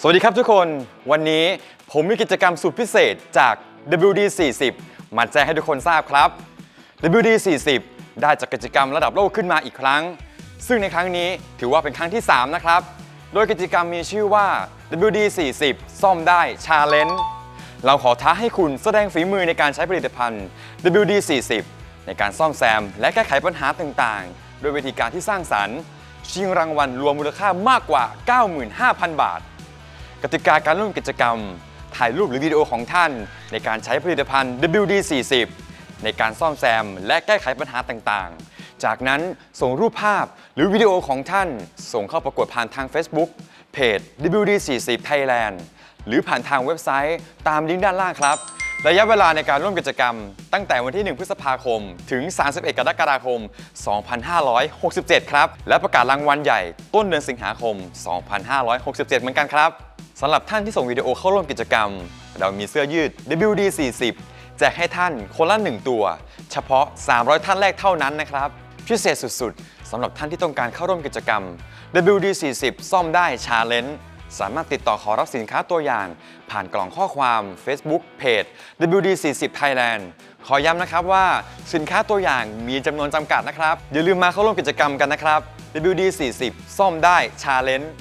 สวัสดีครับทุกคน วันนี้ผมมีกิจกรรมสุดพิเศษจาก WD 40 มาแจ้งให้ทุกคนทราบครับ WD 40 ได้จัดกิจกรรมระดับโลกขึ้นมาอีกครั้ง ซึ่งในครั้งนี้ถือว่าเป็นครั้งที่ 3 นะครับ โดยกิจกรรมมีชื่อว่า WD 40 ซ่อมได้ Challenge เราขอท้าให้คุณแสดงฝีมือในการใช้ผลิตภัณฑ์ WD 40 ในการซ่อมแซม และแก้ไขปัญหาต่างๆ โดยวิธีการที่สร้างสรรค์ ชิงรางวัลรวมมูลค่ามากกว่า 95,000 บาท กติกาการร่วมกิจกรรม ถ่ายรูปหรือวิดีโอของท่าน ในการใช้ผลิตภัณฑ์ WD-40 ในการซ่อมแซม และแก้ไขปัญหาต่างๆ จากนั้นส่งรูปภาพหรือวิดีโอของท่าน ส่งเข้าประกวดผ่านทาง Facebook เพจ WD-40 Thailand หรือผ่านทางเว็บไซต์ตามลิงก์ด้านล่างครับ ระยะเวลาในการร่วมกิจกรรม ตั้งแต่วันที่ 1 พฤษภาคม ถึง 31 กรกฎาคม 2567 ครับ และประกาศรางวัลใหญ่ต้นเดือนสิงหาคม 2567 เหมือนกันครับสำหรับท่านที่ส่งวิดีโอเข้าร่วมกิจกรรม เรามีเสื้อยืด WD 40แจกให้ท่านคนละ 1 ตัว เฉพาะ 300 ท่านแรกเท่านั้นนะครับพิเศษสุดๆสำหรับท่านที่ต้องการเข้าร่วมกิจกรรม WD 40ซ่อมได้ Challenge สามารถติดต่อขอรับสินค้าตัวอย่าง ผ่านกล่องข้อความ Facebook เพจ WD40 Thailand ขอย้ำนะครับว่าสินค้าตัวอย่างมีจำนวนจำกัดนะครับ อย่าลืมมาเข้าร่วมกิจกรรมกันนะครับ WD40 ซ่อมได้ชาเลนจ์